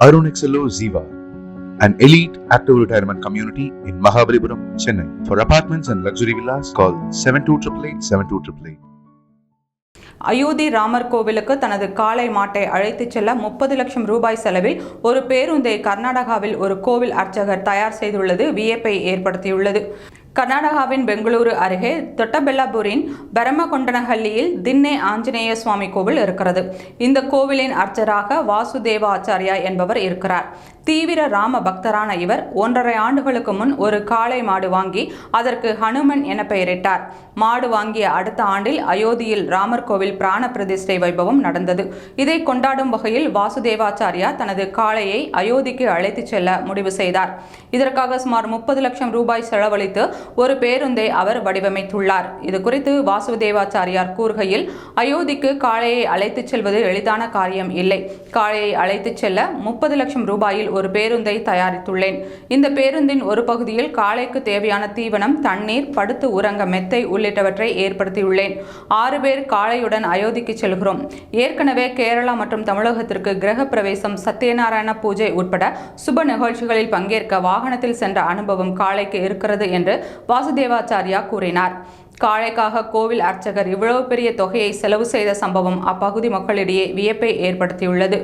Arunexello Ziva, an elite active retirement community in Mahabalipuram, Chennai. For apartments and luxury villas, call 7288 72888. Ayodhya Ramar கோவிலுக்கு தனது காளை மாட்டை அழைத்துச் செல்ல முப்பது லட்சம் ரூபாய் செலவில் ஒரு பேருந்தை கர்நாடகாவில் ஒரு கோவில் அர்ச்சகர் தயார் செய்துள்ளது வியப்பை ஏற்படுத்தியுள்ளது கர்நாடகாவின் பெங்களூரு அருகே தொட்டபெல்லாபூரின் பரமகொண்டனஹள்ளியில் திண்ணே ஆஞ்சநேய சுவாமி கோவில் இருக்கிறது. இந்த கோவிலின் அர்ச்சராக வாசுதேவாச்சாரியா என்பவர் இருக்கிறார். தீவிர ராம பக்தரான இவர் ஒன்றரை ஆண்டுகளுக்கு முன் ஒரு காளை மாடு வாங்கி அதற்கு ஹனுமன் என பெயரிட்டார். மாடு வாங்கிய அடுத்த ஆண்டில் அயோத்தியில் ராமர் கோவில் பிராண பிரதிஷ்டை வைபவம் நடந்தது. இதை கொண்டாடும் வகையில் வாசுதேவாச்சாரியா தனது காளையை அயோத்திக்கு அழைத்துச் செல்ல முடிவு செய்தார். இதற்காக சுமார் முப்பது லட்சம் ரூபாய் செலவழித்து ஒரு பேருந்தை அவர் வடிவமைத்துள்ளார். இது குறித்து வாசுதேவாச்சாரியார் கூறுகையில் அயோத்திக்கு காளையை அழைத்துச் செல்வது எளிதான காரியம் இல்லை. காளையை அழைத்துச் செல்ல முப்பது லட்சம் ரூபாயில் ஒரு பேருந்தை தயாரித்துள்ளேன். இந்த பேருந்தின் ஒரு பகுதியில் காளைக்கு தேவையான தீவனம் தண்ணீர் படுத்து உறங்க மெத்தை உள்ளிட்டவற்றை ஏற்படுத்தியுள்ளேன். ஆறு பேர் காளையுடன் அயோத்திக்கு செல்கிறோம். ஏற்கனவே கேரளா மற்றும் தமிழகத்திற்கு கிரக பிரவேசம் சத்யநாராயண பூஜை உட்பட சுப நிகழ்ச்சிகளில் பங்கேற்க வாகனத்தில் சென்ற அனுபவம் காளைக்கு இருக்கிறது என்று வாசுதேவாச்சாரியா கூறினார். காளைக்காக கோவில் அர்ச்சகர் இவ்வளவு பெரிய தொகையை செலவு செய்த சம்பவம் அப்பகுதி மக்களிடையே வியப்பை ஏற்படுத்தியுள்ளது.